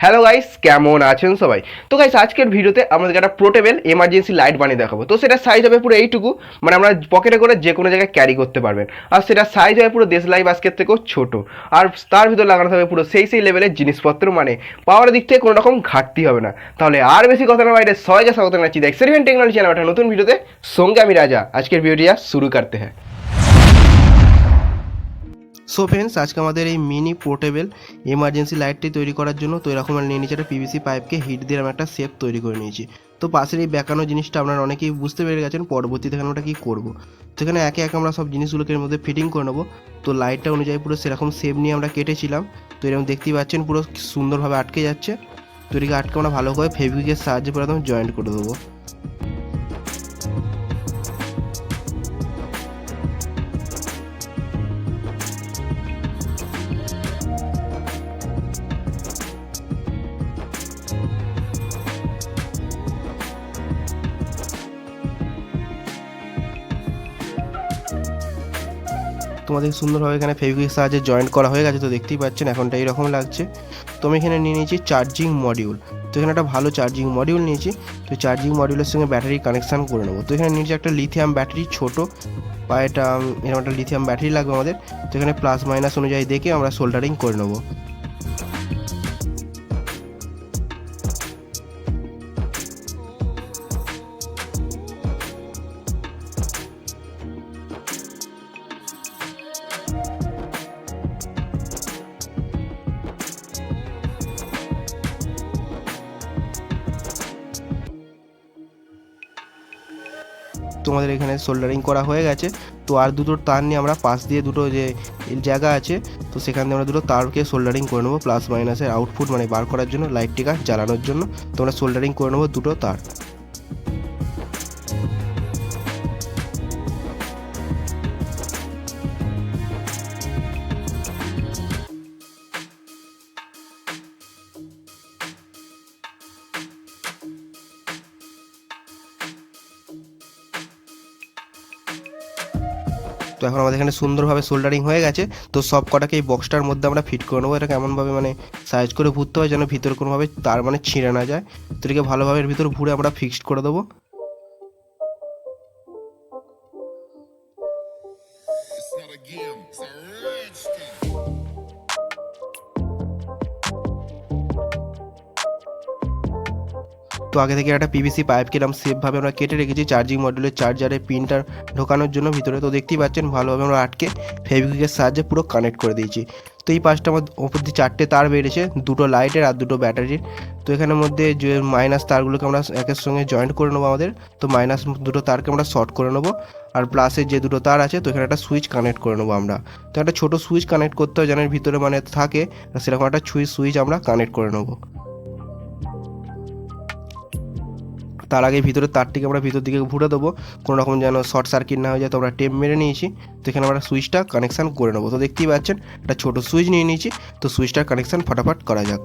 Hello guys কেমন আছেন সবাই? তো গাইস আজকের ভিডিওতে আমাদের একটা পোর্টেবল এমার্জেন্সি লাইট বানিয়ে দেখাবো। তো সেটা সাইজ হবে পুরো এইটুকু। মানে আমরা পকেটে করে যে কোনো জায়গায় ক্যারি করতে পারবেন। আর সেটা সাইজ হবে পুরো দেশ দেশলাই বাস্কের থেকেও ছোট। আর তার ভিতর লাগানো থাকবে পুরো সেই সেই লেভেলের জিনিসপত্র। মানে পাওয়ার দিক থেকে কোনো রকম ঘাটতি হবে না। তাহলে আর বেশি কথা না বাইরে সবাইকে স্বাগত জানাচ্ছি। এক্সপেরিমেন্ট টেকনোলজি চ্যানেল একটা নতুন ভিডিওতে। সঙ্গে আমি রাজা। আজকের ভিডিওটি শুরু করতে হ্যাঁ। সো ফ্রেন্ডস আজকে আমাদের এই মিনি পোর্টেবল এমার্জেন্সি লাইটটি তৈরি করার জন্য তো এরকম আমরা নিয়ে নিয়েছি একটা পিভিসি পাইপকে হিট দিয়ে আমরা একটা শেপ তৈরি করে নিয়েছি। তো পাশের এই বেঁকানো জিনিসটা আপনারা অনেকেই বুঝতে পেরে গেছেন, পরবর্তীতে এখানে আমরা কী করব? তো এখানে একে একে আমরা সব জিনিসগুলোকে এর মধ্যে ফিটিং করে নেব। তো লাইটটা অনুযায়ী পুরো সেরকম শেপ নিয়ে আমরা কেটেছিলাম। তো এরকম দেখতেই পাচ্ছেন পুরো সুন্দরভাবে আটকে যাচ্ছে। তো এটিকে আটকে আমরা ভালো করে ফেব্রিকের সাহায্যে পুরো একদম জয়েন্ট করে দেবো। তোমাদের সুন্দরভাবে এখানে ফেভিকুইক সাহায্যে জয়েন্ট করা হয়ে গেছে তো দেখতেই পাচ্ছেন, এখনটা এরকম লাগছে। তো আমি এখানে নিয়ে নিয়েছি চার্জিং মডিউল তো এখানে একটা ভালো চার্জিং মডিউল নিয়েছি, তো চার্জিং মডিউলের সঙ্গে ব্যাটারি কানেকশান করে নেব। তো এখানে নিয়েছি একটা লিথিয়াম ব্যাটারি ছোটো, বা এটা এরকম একটা লিথিয়াম ব্যাটারি লাগবে আমাদের। তো এখানে প্লাস মাইনাস অনুযায়ী দেখে আমরা সোল্ডারিং করে নেব। তোমাদের এখানে সোল্ডারিং করা হয়ে গেছে। তো আর দুটো তার নিয়ে আমরা পাশ দিয়ে দুটো যে জায়গা আছে, তো সেখান দিয়ে আমরা দুটো তারকে সোল্ডারিং করে নেব প্লাস মাইনাসের আউটপুট মানে বার করার জন্য লাইটটিকা জ্বালানোর জন্য। তোমরা সোল্ডারিং করে নেব দুটো তার। তো এখন আমাদের এখানে সুন্দরভাবে সোল্ডারিং হয়ে গেছে। তো সব কটাকে এই বক্সটার মধ্যে আমরা ফিট করে নেব। এটা কেমনভাবে মানে সাইজ করে ভুতে হয় যেন ভিতরে কোনোভাবে তার মানে ছিঁড়ে না যায়। তো এটাকে ভালোভাবে এর ভিতরে ভুড়ে আমরা ফিক্সড করে দেবো। তো আগে থেকে একটা পিভিসি পাইপ কিরম সেফভাবে আমরা কেটে রেখেছি চার্জিং মডেলের চার্জারে পিনটা ঢোকানোর জন্য ভিতরে। তো দেখতেই পাচ্ছেন, ভালোভাবে আমরা আটকে ফেভিকুইকের সাহায্যে পুরো কানেক্ট করে দিয়েছি। তো এই পাশটা আমার ওপর দিয়ে চারটে তার বেরিয়েছে, দুটো লাইটের আর দুটো ব্যাটারির তো এখানের মধ্যে যে মাইনাস তারগুলোকে আমরা একের সঙ্গে জয়েন্ট করে নেব আমাদের, তো মাইনাস দুটো তারকে আমরা শর্ট করে নেব। আর প্লাসের যে দুটো তার আছে, তো এখানে একটা সুইচ কানেক্ট করে নেব আমরা। তো একটা ছোটো সুইচ কানেক্ট করতে হয়, যেন ভিতরে মানে থাকে, সেরকম একটা সুইচ সুইচ আমরা কানেক্ট করে নেব। তার আগে ভিতরের তারটিকে আমরা ভিতর দিকে ঘুরে দেবো। কোনো রকম যেন শর্ট সার্কিট না হয়ে যায়, তো আমরা টেপ মেরে নিয়েছি। তো এখানে আমরা সুইচটা কানেকশান করে নেব। তো দেখতেই পাচ্ছেন, একটা ছোটো সুইচ নিয়ে নিয়েছি। তো সুইচটার কানেকশান ফটাফট করা যাক।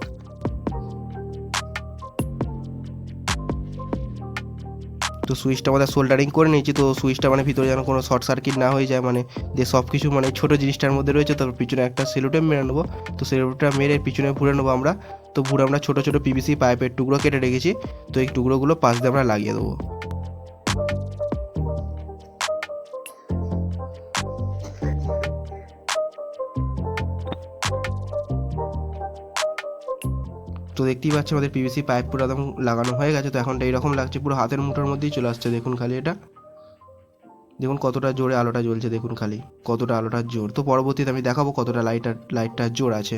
তো সুইচটা আমাদের সোল্ডারিং করে নিয়েছি, তো সুইচটা মানে ভিতরে যেন কোনো শর্ট সার্কিট না হয়ে যায় মানে যে সব কিছু মানে ছোটো জিনিসটার মধ্যে রয়েছে, তারপর পিছনে একটা সেলোটেপ মেরে নেব। তো সেলোটেপটা মেরে পিছনে ঘুরে নেব আমরা। তো ঘুরে আমরা ছোটো ছোটো পিভিসি পাইপের টুকরো কেটে রেখেছি, তো এই টুকরোগুলো পাশ দিয়ে আমরা লাগিয়ে দেবো। তো দেখতেই পাচ্ছি আমাদের পিভিসি পাইপ পুরো একদম লাগানো হয়ে গেছে, তো এখন এইরকম লাগছে, পুরো হাতের মুঠোর মধ্যেই চলে আসছে, দেখুন খালি এটা। দেখুন কতটা জোরে আলোটা জ্বলছে, দেখুন খালি, কতটা আলোটার জোর। তো পরবর্তীতে আমি দেখাবো কতটা লাইটার লাইটটার জোর আছে।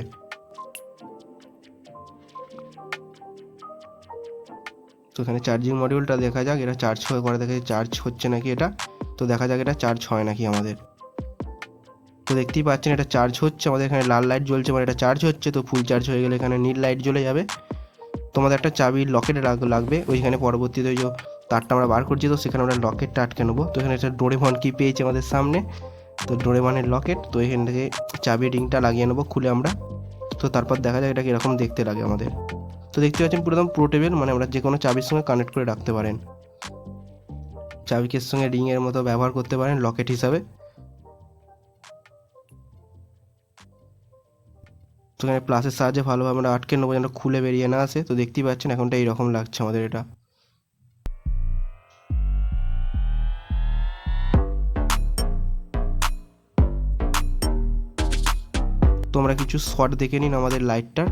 তো এখানে চার্জিং মডিউলটা দেখা যাক, এটা চার্জ করে দেখে চার্জ হচ্ছে নাকি এটা? তো দেখা যাক এটা চার্জ হয় নাকি আমাদের। তো দেখতেই পাচ্ছেন, এটা চার্জ হচ্ছে, আমাদের এখানে লাল লাইট জ্বলছে মানে এটা চার্জ হচ্ছে, তো ফুল চার্জ হয়ে গেলে এখানে নীল লাইট জ্বলে যাবে। তোমাদের একটা চাবির লকেট লাগবে, ওইখানে পরবর্তীতে ওই যে তারটা আমরা বার করছি, তো সেখানে আমরা লকেটটা আটকে নেব। তো এখানে একটা ডোরেমন কি পেয়েছি আমাদের সামনে, তো ডোরেমনের লকেট তো এখান থেকে চাবি রিংটা লাগিয়ে নেব খুলে আমরা। তো তারপর দেখা যায় এটা কীরকম দেখতে লাগে আমাদের। তো দেখতে পাচ্ছেন পুরো একদম পোর্টেবল মানে আমরা যে কোনো চাবির সঙ্গে কানেক্ট করে রাখতে পারেন। চাবিকের সঙ্গে রিংয়ের মতো ব্যবহার করতে পারেন লকেট হিসাবে। তো এখানে প্লাসের সাহায্যে ভালোভাবে আমরা আটকে নেব, যেন খুলে বেরিয়ে না আসে। তো দেখতেই পাচ্ছেন এখনটা এইরকম লাগছে আমাদের এটা। তোমরা কিছু শট দেখে নিন আমাদের লাইটটার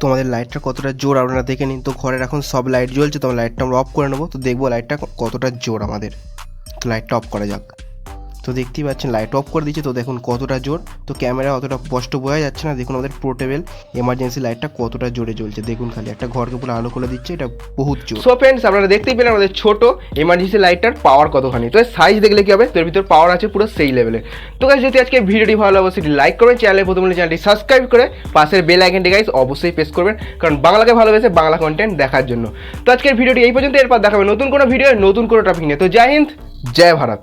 তোমাদের লাইটটা কতটা জোর আপনারা দেখে নিন। তো ঘরের এখন সব লাইট জ্বলছে, তো লাইটটা আমরা অফ করে নেব। তো দেখব লাইটটা কতটা জোর আমাদের। তো লাইটটা অফ করা যাক। তো দেখতেই পাচ্ছেন লাইট অফ করে দিচ্ছে তো দেখুন কতটা জোর। তো ক্যামেরা অতটা স্পষ্ট বোঝা যাচ্ছে না। দেখুন আমাদের পোর্টেবল এমার্জেন্সি লাইটটা কতটা জোরে জ্বলছে। দেখুন খালি একটা ঘরকে পুরো আলো করে দিচ্ছে। এটা বহুত জোর। সো ফ্রেন্ডস আপনারা দেখতেই পেলেন আমাদের ছোট এমার্জেন্সি লাইটটার পাওয়ার কতখানি। তো সাইজ দেখলে কি হবে? তোর ভিতর পাওয়ার আছে পুরো সেই লেভেলে তো গাইজ যদি আজকে ভিডিওটি ভালো লাগে, অবশ্যই লাইক করবেন। চ্যানেলে প্রথম চ্যানেলটি সাবস্ক্রাইব করে পাশের বেল আইকনটি গাইজ অবশ্যই প্রেস করবেন। কারণ বাংলাকে ভালোবেসে বাংলা কন্টেন্ট দেখার জন্য। তো আজকের ভিডিওটি এই পর্যন্ত। এরপর দেখাবে নতুন কোনো ভিডিও নতুন কোনো টপিক নিয়ে। তো জয় হিন্দ, জয় ভারত।